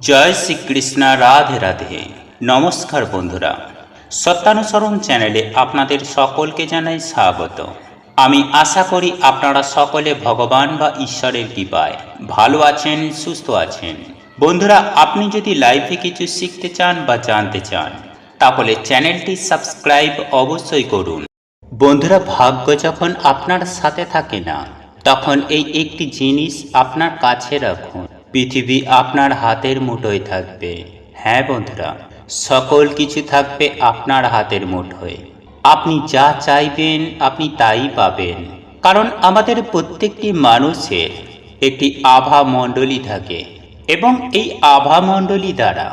জয় শ্রীকৃষ্ণ, রাধে রাধে। নমস্কার বন্ধুরা, সত্যানুসরণ চ্যানেলে আপনাদের সকলকে জানাই স্বাগত। আমি আশা করি আপনারা সকলে ভগবান বা ঈশ্বরের কৃপায় ভালো আছেন, সুস্থ আছেন। বন্ধুরা, আপনি যদি লাইফে কিছু শিখতে চান বা জানতে চান, তাহলে চ্যানেলটি সাবস্ক্রাইব অবশ্যই করুন। বন্ধুরা, ভাগ্য যখন আপনার সাথে থাকে না, তখন এই একটি জিনিস আপনার কাছে রাখুন। পৃথিবী আপনার হাতের মুঠোয় থাকবে। হ্যাঁ বন্ধুরা, সকল কিছু থাকবে আপনার হাতের মুঠোয়। আপনি যা চাইবেন, আপনি তাই পাবেন। কারণ আমাদের প্রত্যেকটি মানুষের একটি আভা মণ্ডলী থাকে এবং এই আভা মণ্ডলী দ্বারা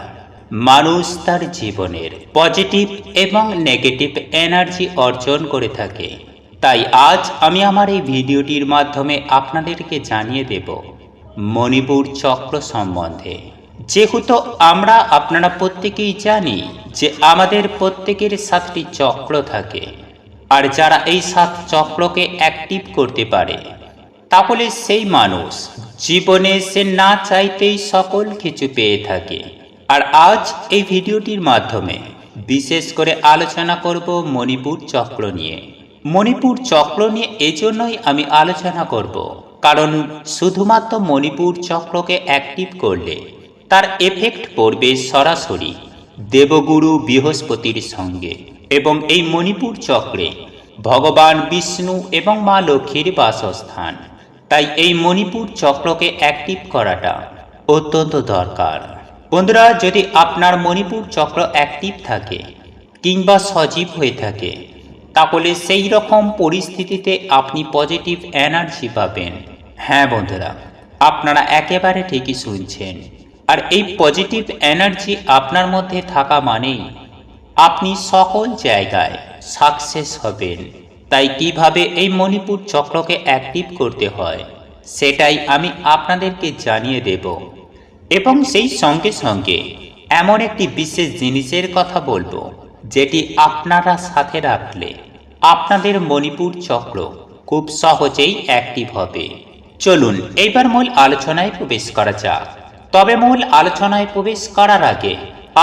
মানুষ তার জীবনের পজিটিভ এবং নেগেটিভ এনার্জি অর্জন করে থাকে। তাই আজ আমি আমার এই ভিডিওটির মাধ্যমে আপনাদেরকে জানিয়ে দেব মণিপুর চক্র সম্বন্ধে। যেহেতু আমরা আপনারা প্রত্যেকেই জানি যে আমাদের প্রত্যেকের সাতটি চক্র থাকে, আর যারা এই সাত চক্রকে অ্যাক্টিভ করতে পারে, তাহলে সেই মানুষ জীবনে সে না চাইতেই সকল কিছু পেয়ে থাকে। আর আজ এই ভিডিওটির মাধ্যমে বিশেষ করে আলোচনা করব মণিপুর চক্র নিয়ে। মণিপুর চক্র নিয়ে এজন্যই আমি আলোচনা করব কারণ শুধুমাত্র মণিপুর চক্রকে অ্যাক্টিভ করলে তার এফেক্ট পড়বে সরাসরি দেবগুরু বৃহস্পতির সঙ্গে। এবং এই মণিপুর চক্রে ভগবান বিষ্ণু এবং মা লক্ষ্মীর বাসস্থান। তাই এই মণিপুর চক্রকে অ্যাক্টিভ করাটা অত্যন্ত দরকার। বন্ধুরা, যদি আপনার মণিপুর চক্র অ্যাক্টিভ থাকে কিংবা সজীব হয়ে থাকে, তাহলে সেই রকম পরিস্থিতিতে আপনি পজিটিভ এনার্জি পাবেন। হ্যাঁ বন্ধুরা, আপনারা একেবারে ঠিকই শুনছেন। আর এই পজিটিভ এনার্জি আপনার মধ্যে থাকা মানেই আপনি সকল জায়গায় সাকসেস হবেন। তাই কীভাবে এই মণিপুর চক্রকে অ্যাক্টিভ করতে হয়, সেটাই আমি আপনাদেরকে জানিয়ে দেব। এবং সেই সঙ্গে সঙ্গে এমন একটি বিশেষ জিনিসের কথা বলব, যেটি আপনারা সাথে রাখলে আপনাদের মণিপুর চক্র খুব সহজেই অ্যাক্টিভ হবে। চলুন, এইবার মূল আলোচনায় প্রবেশ করা যাক। তবে মূল আলোচনায় প্রবেশ করার আগে,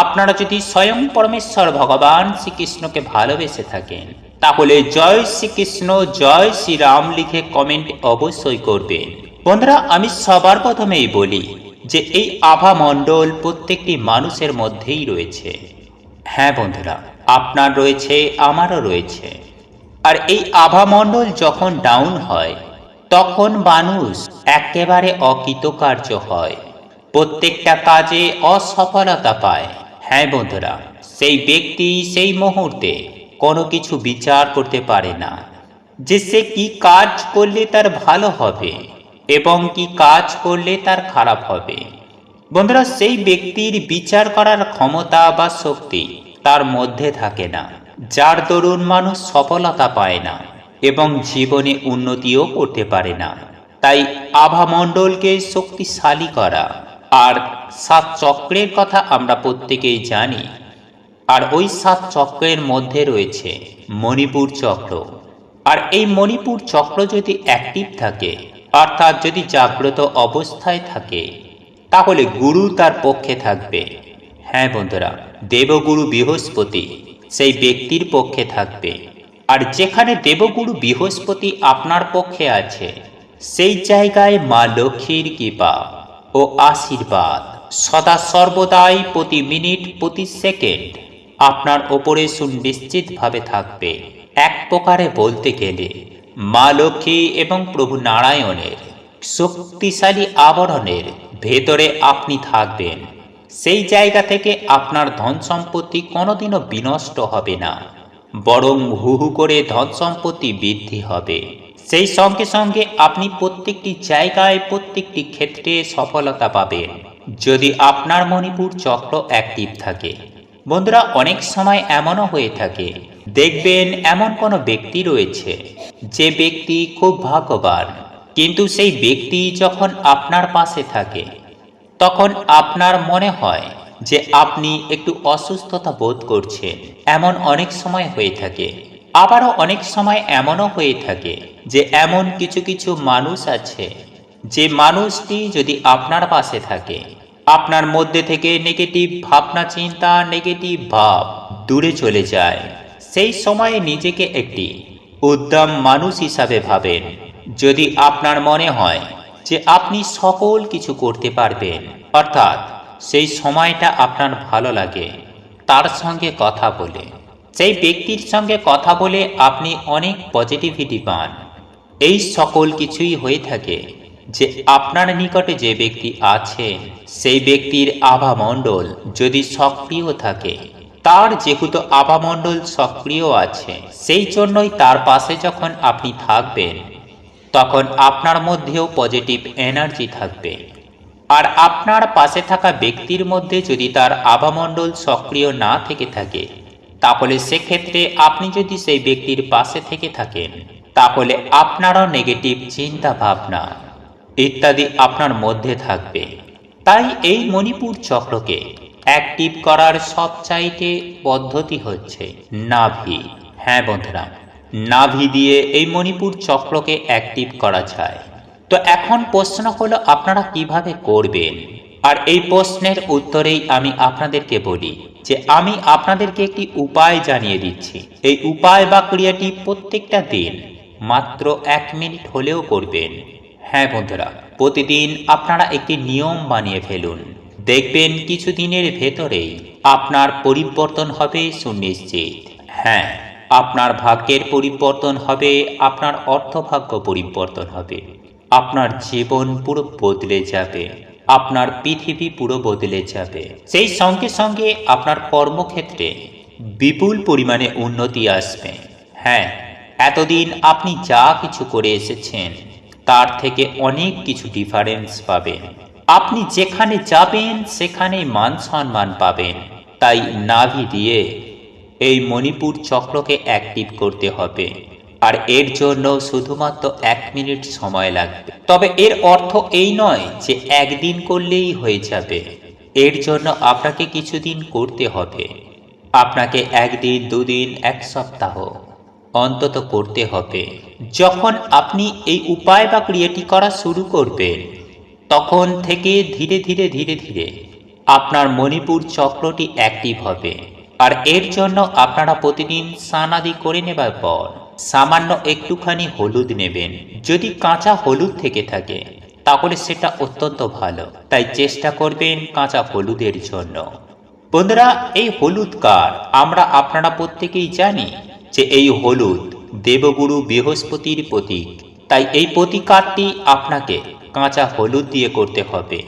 আপনারা যদি স্বয়ং পরমেশ্বর ভগবান শ্রীকৃষ্ণকে ভালোবেসে থাকেন, তাহলে জয় শ্রীকৃষ্ণ, জয় শ্রীরাম লিখে কমেন্ট অবশ্যই করবেন। বন্ধুরা, আমি সবার প্রথমেই বলি যে এই আভা মণ্ডল প্রত্যেকটি মানুষের মধ্যেই রয়েছে। হ্যাঁ বন্ধুরা, আপনার রয়েছে, আমারও রয়েছে। আর এই আভামণ্ডল যখন ডাউন হয় তখন মানুষ একেবারে অকৃতকার্য হয়। প্রত্যেকটা কাজে অসফলতা পায়। হ্যাঁ বন্ধুরা, সেই ব্যক্তি সেই মুহূর্তে কোনো কিছু বিচার করতে পারে না। যে সে কি কাজ করলে তার ভালো হবে এবং কি কাজ করলে তার খারাপ হবে। বন্ধুরা, সেই ব্যক্তির বিচার করার ক্ষমতা বা শক্তি তার মধ্যে থাকে না। যার দরুন মানুষ সফলতা পায় না। এবং জীবনে উন্নতিও করতে পারে না। তাই আভামণ্ডলকে শক্তিশালী করা আর সাত চক্রের কথা আমরা প্রত্যেকেই জানি। আর ওই সাত চক্রের মধ্যে রয়েছে মণিপুর চক্র। আর এই মণিপুর চক্র যদি অ্যাক্টিভ থাকে, অর্থাৎ যদি জাগ্রত অবস্থায় থাকে, তাহলে গুরু তার পক্ষে থাকবে। হ্যাঁ বন্ধুরা, দেবগুরু বৃহস্পতি সেই ব্যক্তির পক্ষে থাকবে। আর যেখানে দেবগুরু বৃহস্পতি আপনার পক্ষে আছে, সেই জায়গায় মা লক্ষ্মীর কৃপা ও আশীর্বাদ সদা সর্বদাই প্রতি মিনিট, প্রতি সেকেন্ড আপনার ওপরে সুনিশ্চিতভাবে থাকবে। এক প্রকারে বলতে গেলে, মা লক্ষ্মী এবং প্রভু নারায়ণের শক্তিশালী আবরণের ভেতরে আপনি থাকবেন। সেই জায়গা থেকে আপনার ধন সম্পত্তি কোনোদিনও বিনষ্ট হবে না। বরং হু হু করে ধন সম্পত্তি বৃদ্ধি হবে। সেই সঙ্গে সঙ্গে আপনি প্রত্যেকটি জায়গায় প্রত্যেকটি ক্ষেত্রে সফলতা পাবেন। যদি আপনার মণিপুর চক্র অ্যাক্টিভ থাকে। বন্ধুরা, অনেক সময় এমনও হয়ে থাকে। দেখবেন এমন কোনো ব্যক্তি রয়েছে, যে ব্যক্তি খুব ভাগ্যবান। কিন্তু সেই ব্যক্তি যখন আপনার পাশে থাকে, তখন আপনার মনে হয় যে আপনি একটু অসুস্থতা বোধ করছেন। এমন অনেক সময় হয়ে থাকে। আবারও অনেক সময় এমনও হয়ে থাকে যে এমন কিছু কিছু মানুষ আছে। যে মানুষটি যদি আপনার পাশে থাকে, আপনার মধ্যে থেকে নেগেটিভ ভাবনা, চিন্তা নেগেটিভ ভাব দূরে চলে যায়। সেই সময়ে নিজেকে একটি উদ্যম মানুষ হিসাবে ভাবেন। যদি আপনার মনে হয় যে আপনি সকল কিছু করতে পারবেন, অর্থাৎ সেই সময়টা আপনার ভালো লাগে। তার সঙ্গে কথা বলে। সেই ব্যক্তির সঙ্গে কথা বলে আপনি অনেক পজিটিভিটি পান। এই সকল কিছুই হয়ে থাকে যে আপনার নিকটে যে ব্যক্তি আছে, সেই ব্যক্তির আভামণ্ডল যদি সক্রিয় থাকে, তার যেহেতু আভামণ্ডল সক্রিয় আছে, সেই জন্যই তার পাশে যখন আপনি থাকবেন, তখন আপনার মধ্যেও পজিটিভ এনার্জি থাকবে। আর আপনার পাশে থাকা ব্যক্তির মধ্যে যদি তার আভামণ্ডল সক্রিয় না থেকে থাকে, তাহলে সেক্ষেত্রে আপনি যদি সেই ব্যক্তির পাশে থেকে থাকেন, তাহলে আপনারও নেগেটিভ চিন্তা ভাবনা ইত্যাদি আপনার মধ্যে থাকবে। তাই এই মণিপুর চক্রকে অ্যাক্টিভ করার সবচাইতে পদ্ধতি হচ্ছে নাভি। হ্যাঁ বন্ধুরা, নাভি দিয়ে এই মণিপুর চক্রকে অ্যাক্টিভ করা যায়। তো এখন প্রশ্ন হলো, আপনারা কীভাবে করবেন? আর এই প্রশ্নের উত্তরেই আমি আপনাদেরকে বলি যে, আমি আপনাদেরকে একটি উপায় জানিয়ে দিচ্ছি। এই উপায় বা ক্রিয়াটি প্রত্যেকটা দিন মাত্র এক মিনিট হলেও করবেন। হ্যাঁ বন্ধুরা, প্রতিদিন আপনারা একটি নিয়ম বানিয়ে ফেলুন। দেখবেন কিছুদিনের ভেতরেই আপনার পরিবর্তন হবে সুনিশ্চিত। হ্যাঁ আপনার ভাগ্যের পরিবর্তন হবে, আপনার অর্থভাগ্য পরিবর্তন হবে। আপনার জীবন পুরো বদলে যাবে, আপনার পৃথিবী পুরো বদলে যাবে। সেই সঙ্গে সঙ্গে আপনার কর্মক্ষেত্রে বিপুল পরিমাণে উন্নতি আসবে। হ্যাঁ এতদিন আপনি যা কিছু করে এসেছেন, তার থেকে অনেক কিছু ডিফারেন্স পাবেন। আপনি যেখানে যাবেন সেখানেই মান সম্মান পাবেন। তাই নাভি দিয়ে এই মণিপুর চক্রকে অ্যাক্টিভ করতে হবে। আর এর জন্য শুধুমাত্র এক মিনিট সময় লাগবে। তবে এর অর্থ এই নয় যে একদিন করলেই হয়ে যাবে। এর জন্য আপনাকে কিছুদিন করতে হবে। আপনাকে একদিন, দুদিন, এক সপ্তাহ অন্তত করতে হবে। যখন আপনি এই উপায় বা ক্রিয়াটি করা শুরু করবেন, তখন থেকে ধীরে ধীরে ধীরে ধীরে আপনার মণিপুর চক্রটি অ্যাক্টিভ হবে। আর এর জন্য আপনারা প্রতিদিন স্নানাদি করে নেবার পর সামান্য একটুখানি হলুদ নেবেন। যদি কাঁচা হলুদ থেকে থাকে, তাহলে সেটা অত্যন্ত ভালো। তাই চেষ্টা করবেন কাঁচা হলুদের জন্য। বন্ধুরা, এই হলুদ কার? আমরা আপনারা প্রত্যেকেই জানি যে এই হলুদ দেবগুরু বৃহস্পতির প্রতীক। তাই এই প্রতিকারটি আপনাকে কাঁচা হলুদ দিয়ে করতে হবে।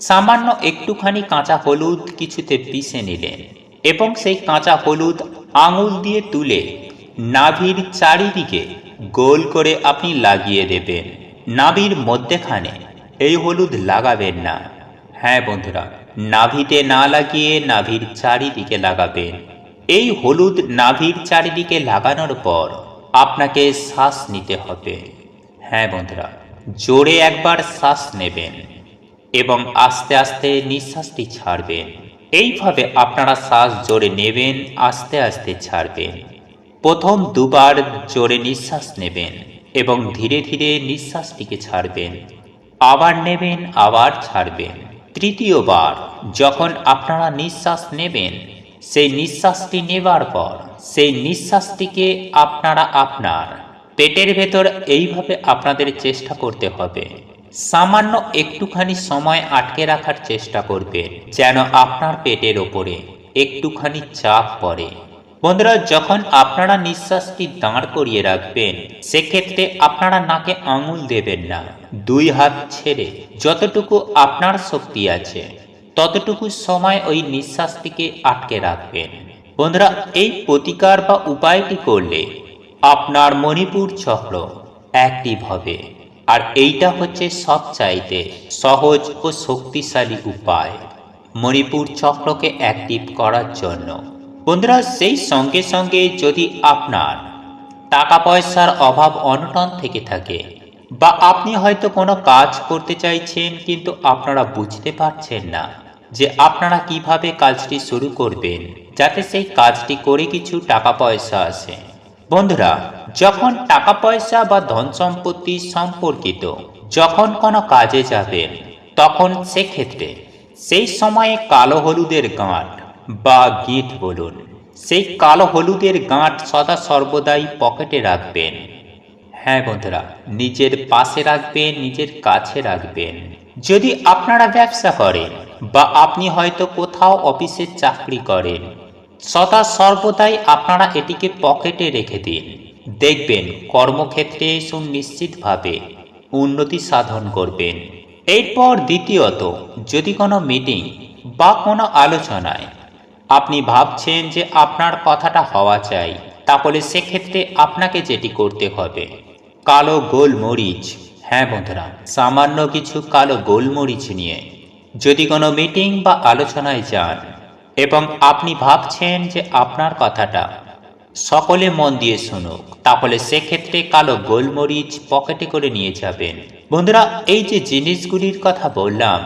সামান্য একটুখানি কাঁচা হলুদ কিছুতে পিষে নিলেন এবং সেই কাঁচা হলুদ আঙুল দিয়ে তুলে নাভির চারিদিকে গোল করে আপনি লাগিয়ে দেবেন। নাভির মধ্যেখানে এই হলুদ লাগাবেন না। হ্যাঁ বন্ধুরা, নাভিতে না লাগিয়ে নাভির চারিদিকে লাগাবেন। এই হলুদ নাভির চারিদিকে লাগানোর পর আপনাকে শ্বাস নিতে হবে। হ্যাঁ বন্ধুরা, জোরে একবার শ্বাস নেবেন এবং আস্তে আস্তে নিঃশ্বাসটি ছাড়বেন। এইভাবে আপনারা শ্বাস জোরে নেবেন, আস্তে আস্তে ছাড়বেন। প্রথম দুবার জোরে নিঃশ্বাস নেবেন এবং ধীরে ধীরে নিঃশ্বাসটিকে ছাড়বেন। আবার নেবেন, আবার ছাড়বেন। তৃতীয়বার যখন আপনারা নিঃশ্বাস নেবেন, সেই নিঃশ্বাসটি নেবার পর সেই নিঃশ্বাসটিকে আপনারা আপনার পেটের ভেতর এইভাবে আপনাদের চেষ্টা করতে হবে। সামান্য একটুখানি সময় আটকে রাখার চেষ্টা করবেন যেন আপনার পেটের ওপরে একটুখানি চাপ পড়ে। বন্ধুরা, যখন আপনারা নিঃশ্বাসটি দাঁড় করিয়ে রাখবেন, সেক্ষেত্রে আপনারা নাকে আঙুল দেবেন না। দুই হাত ছেড়ে যতটুকু আপনার শক্তি আছে, ততটুকু সময় ওই নিঃশ্বাসটিকে আটকে রাখবেন। বন্ধুরা, এই প্রতিকার বা উপায়টি করলে আপনার মণিপুর চক্র অ্যাক্টিভ হবে। আর এইটা হচ্ছে সবচাইতে সহজ ও শক্তিশালী উপায়। মণিপুর চক্রকে অ্যাক্টিভ করার জন্য বন্ধুরা, সেই সঙ্গে সঙ্গে যদি আপনার টাকা পয়সার অভাব অনটন থেকে থাকে বা আপনি হয়তো কোনো কাজ করতে চাইছেন কিন্তু আপনারা বুঝতে পারছেন না যে আপনারা কীভাবে কাজটি শুরু করবেন যাতে সেই কাজটি করে কিছু টাকা পয়সা আসে। বন্ধুরা, যখন টাকা পয়সা বা ধন সম্পত্তি সম্পর্কিত যখন কোনো কাজে যাবেন, তখন সেক্ষেত্রে সেই সময়ে কালো হলুদের গাঁট বা গিট বলুন। সেই কালো হলুদের গাঁট সদা সর্বদাই পকেটে রাখবেন। হ্যাঁ বন্ধুরা, নিজের পাশে রাখবেন, নিজের কাছে রাখবেন। যদি আপনারা ব্যবসা করেন বা আপনি হয়তো কোথাও অফিসে চাকরি করেন, সদা সর্বদাই আপনারা এটিকে পকেটে রেখে দিন। দেখবেন কর্মক্ষেত্রে সুনিশ্চিতভাবে উন্নতি সাধন করবেন। এরপর দ্বিতীয়ত, যদি কোনো মিটিং বা কোনো আলোচনায় আপনি ভাবছেন যে আপনার কথাটা হওয়া চাই, তাহলে সেক্ষেত্রে আপনাকে যেটি করতে হবে, কালো গোলমরিচ। হ্যাঁ বন্ধুরা, সামান্য কিছু কালো গোলমরিচ নিয়ে যদি কোনো মিটিং বা আলোচনায় যান এবং আপনি ভাবছেন যে আপনার কথাটা সকলে মন দিয়ে শুনুক, তাহলে সেক্ষেত্রে কালো গোলমরিচ পকেটে করে নিয়ে যাবেন। বন্ধুরা, এই যে জিনিসগুলির কথা বললাম,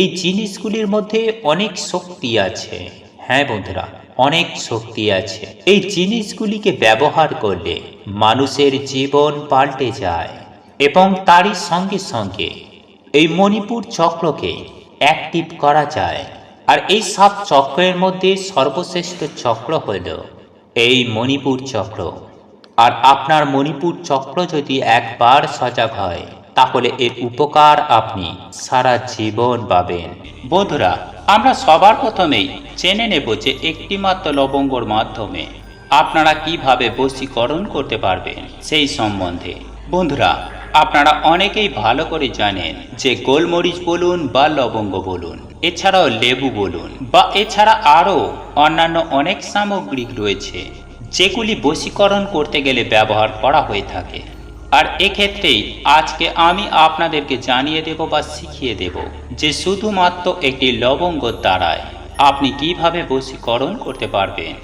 এই জিনিসগুলির মধ্যে অনেক শক্তি আছে। হ্যাঁ বন্ধুরা, অনেক শক্তি আছে। এই জিনিসগুলিকে ব্যবহার করলে মানুষের জীবন পাল্টে যায় এবং তারই সঙ্গে সঙ্গে এই মণিপুর চক্রকে অ্যাক্টিভ করা যায়। আর এই সব চক্রের মধ্যে সর্বশ্রেষ্ঠ চক্র হল এই মণিপুর চক্র। আর আপনার মণিপুর চক্র যদি একবার সজাগ হয়, তাহলে এর উপকার আপনি সারা জীবন পাবেন। বন্ধুরা আমরা সবার প্রথমেই জেনে নেব যে একটিমাত্র লবঙ্গর মাধ্যমে আপনারা কীভাবে বশীকরণ করতে পারবেন সেই সম্বন্ধে। বন্ধুরা, আপনারা অনেকেই ভালো করে জানেন যে গোলমরিচ বলুন বা লবঙ্গ বলুন, এছাড়াও লেবু বলুন, বা এছাড়া আরও অন্যান্য অনেক সামগ্রিক রয়েছে, যেগুলি বশীকরণ করতে গেলে ব্যবহার করা হয়ে থাকে। আর এক্ষেত্রেই আজকে আমি আপনাদেরকে জানিয়ে দেব বা শিখিয়ে দেব যে শুধুমাত্র একটি লবঙ্গ দ্বারায় আপনি কীভাবে বশীকরণ করতে পারবেন।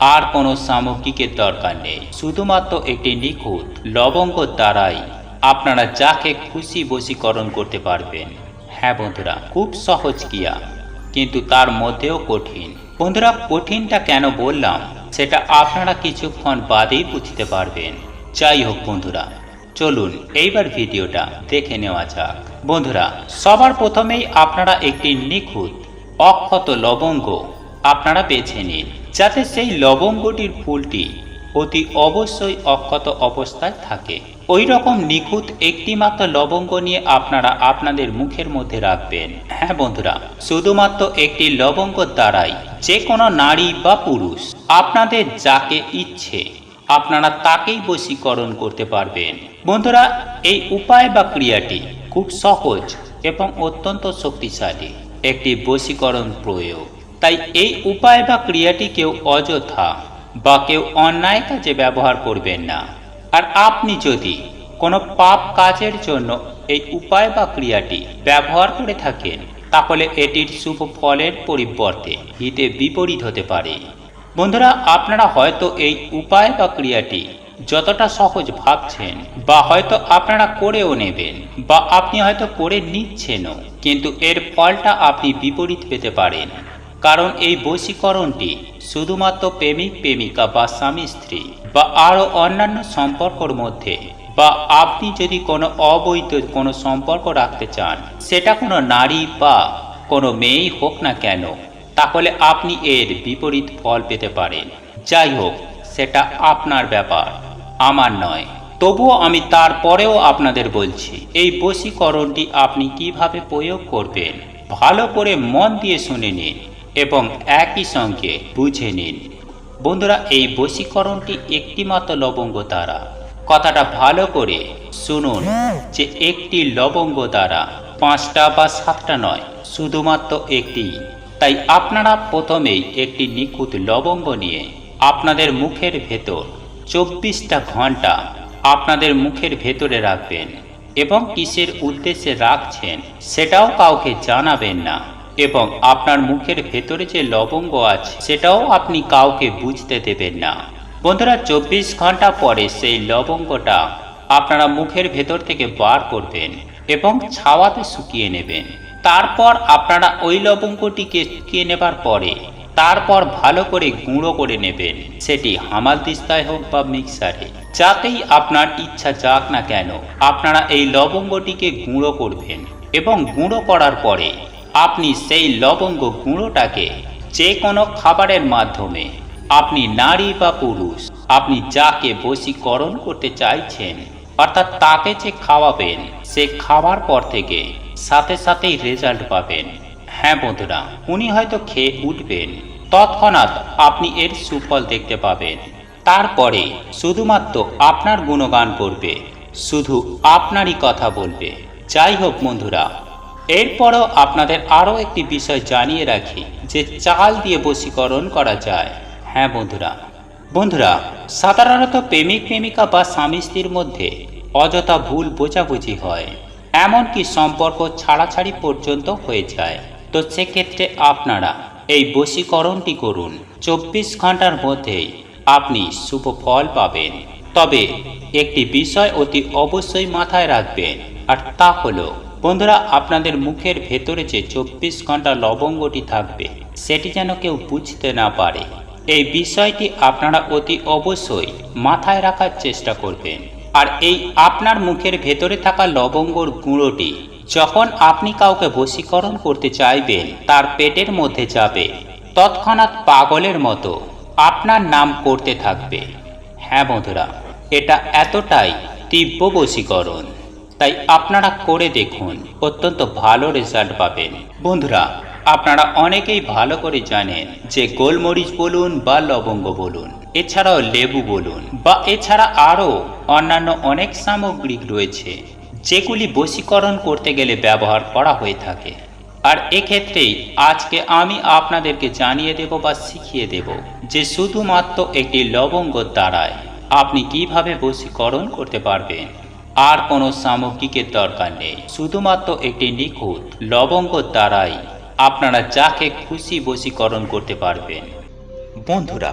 আর কোনো সামগ্রিকের দরকার নেই। শুধুমাত্র একটি নিখুঁত লবঙ্গ দ্বারাই আপনারা যাকে খুশি বশীকরণ করতে পারবেন। হ্যাঁ বন্ধুরা, খুব সহজ ক্রিয়া, কিন্তু তার মধ্যেও কঠিন। বন্ধুরা, কঠিনটা কেন বললাম? সেটা আপনারা কিছুক্ষণ বাদেই বুঝতে পারবেন। যাই হোক বন্ধুরা চলুন এইবার ভিডিওটা দেখে নেওয়া যাক। বন্ধুরা, সবার প্রথমেই আপনারা একটি নিখুঁত অক্ষত লবঙ্গ আপনারা বেছে নিন, যাতে সেই লবঙ্গটির ফুলটি অতি অবশ্যই অক্ষত অবস্থায় থাকে। ওই রকম নিখুঁত একটি মাত্র লবঙ্গ নিয়ে আপনারা আপনাদের মুখের মধ্যে রাখবেন। হ্যাঁ বন্ধুরা, শুধুমাত্র একটি লবঙ্গ দ্বারাই যে কোনো নারী বা পুরুষ আপনাদের যাকে ইচ্ছে আপনারা তাকেই বশীকরণ করতে পারবেন। বন্ধুরা, এই উপায় বা ক্রিয়াটি খুব সহজ এবং অত্যন্ত শক্তিশালী একটি বশীকরণ প্রয়োগ। তাই এই উপায় বা ক্রিয়াটি কেউ অযথা বা কেউ অন্যায় কাজে ব্যবহার করবেন না। আর আপনি যদি কোনো পাপ কাজের জন্য এই উপায় বা ক্রিয়াটি ব্যবহার করে থাকেন, তাহলে এটির শুভ ফলের পরিবর্তে হিতে বিপরীত হতে পারে। বন্ধুরা, আপনারা হয়তো এই উপায় বা ক্রিয়াটি যতটা সহজ ভাবছেন বা হয়তো আপনারা করেও নেবেন বা আপনি হয়তো করে নিচ্ছেনও, কিন্তু এর ফলটা আপনি বিপরীত পেতে পারেন। কারণ এই বশীকরণটি শুধুমাত্র প্রেমিক, প্রেমিকা বা স্বামী, স্ত্রী বা আরও অন্যান্য সম্পর্কর মধ্যে বা আপনি যদি কোনো অবৈধ কোনো সম্পর্ক রাখতে চান, সেটা কোনো নারী বা কোনো মেয়েই হোক না কেন তাহলে আপনি এর বিপরীত ফল পেতে পারেন। যাই হোক, সেটা আপনার ব্যাপার, আমার নয়। তবুও আমি তারপরেও আপনাদের বলছি, এই বশীকরণটি আপনি কীভাবে প্রয়োগ করবেন, ভালো করে মন দিয়ে শুনে নিন এবং একই সঙ্গে বুঝে নিন। বন্ধুরা, এই বশীকরণটি একটিমাত্র লবঙ্গ দ্বারা। কথাটা ভালো করে শুনুন যে একটি লবঙ্গ দ্বারা পাঁচটা বা সাতটা নয়, শুধুমাত্র একটি। তাই আপনারা প্রথমেই একটি নিখুঁত লবঙ্গ নিয়ে আপনাদের মুখের ভেতর চব্বিশটা ঘণ্টা আপনাদের মুখের ভেতরে রাখবেন এবং কিসের উদ্দেশ্যে রাখছেন সেটাও কাউকে জানাবেন না এবং আপনার মুখের ভেতরে যে লবঙ্গ আছে সেটাও আপনি কাউকে বুঝতে দেবেন না। বন্ধুরা, চব্বিশ ঘণ্টা পরে সেই লবঙ্গটা আপনারা মুখের ভেতর থেকে বার করবেন এবং ছাওয়াতে শুকিয়ে নেবেন। তারপর আপনারা ওই লবঙ্গটিকে শুকিয়ে নেবার পরে তারপর ভালো করে গুঁড়ো করে নেবেন। সেটি হামাল দিস্তায় হোক বা মিক্সারে। যাতেই আপনার ইচ্ছা যাক না কেন, আপনারা এই লবঙ্গটিকে গুঁড়ো করবেন এবং গুঁড়ো করার পরে আপনি সেই লবঙ্গ গুঁড়োটাকে যে কোনো খাবারের মাধ্যমে আপনি নারী বা পুরুষ, আপনি যাকে বশীকরণ করতে চাইছেন, অর্থাৎ তাকে যে খাওয়াবেন, সে খাওয়ার পর থেকে সাথে সাথেই রেজাল্ট পাবেন। হ্যাঁ বন্ধুরা, উনি হয়তো খেয়ে উঠবেন। তৎক্ষণাৎ আপনি এর সুফল দেখতে পাবেন। তারপরে শুধুমাত্র আপনার গুণগান করবে, শুধু আপনারই কথা বলবে। যাই হোক বন্ধুরা, এরপরও আপনাদের আরও একটি বিষয় জানিয়ে রাখি, যে চাল দিয়ে বশীকরণ করা যায়। হ্যাঁ বন্ধুরা বন্ধুরা, সাধারণত প্রেমিক প্রেমিকা বা স্বামী স্ত্রীর মধ্যে অযথা ভুল বোঝাবুঝি হয়। এমনকি সম্পর্ক ছাড়াছাড়ি পর্যন্ত হয়ে যায়। তো সেক্ষেত্রে আপনারা এই বশীকরণটি করুন। চব্বিশ ঘণ্টার মধ্যেই আপনি শুভ ফল পাবেন। তবে একটি বিষয় অতি অবশ্যই মাথায় রাখবেন, আর তা হলো, বন্ধুরা, আপনাদের মুখের ভেতরে যে চব্বিশ ঘণ্টা লবঙ্গটি থাকবে, সেটি যেন কেউ বুঝতে না পারে। এই বিষয়টি আপনারা অতি অবশ্যই মাথায় রাখার চেষ্টা করবেন। আর এই আপনার মুখের ভেতরে থাকা লবঙ্গর গুঁড়োটি যখন আপনি কাউকে বশীকরণ করতে চাইবেন, তার পেটের মধ্যে যাবে। তৎক্ষণাৎ পাগলের মতো আপনার নাম করতে থাকবে। হ্যাঁ বন্ধুরা, এটা এতটাই তীব্র বশীকরণ। তাই আপনারা করে দেখুন, অত্যন্ত ভালো রেজাল্ট পাবেন। বন্ধুরা, আপনারা অনেকেই ভালো করে জানেন যে গোলমরিচ বলুন বা লবঙ্গ বলুন। এছাড়াও লেবু বলুন বা এছাড়া আরও অন্যান্য অনেক সামগ্রী রয়েছে, যেগুলি বশীকরণ করতে গেলে ব্যবহার করা হয়ে থাকে। আর এক্ষেত্রেই আজকে আমি আপনাদেরকে জানিয়ে দেব বা শিখিয়ে দেব যে শুধুমাত্র একটি লবঙ্গ দ্বারায় আপনি কীভাবে বশীকরণ করতে পারবেন। আর কোনো সামগ্রিকের দরকার নেই। শুধুমাত্র একটি নিখুঁত লবঙ্গ দ্বারাই আপনারা যাকে খুশি বশীকরণ করতে পারবেন। বন্ধুরা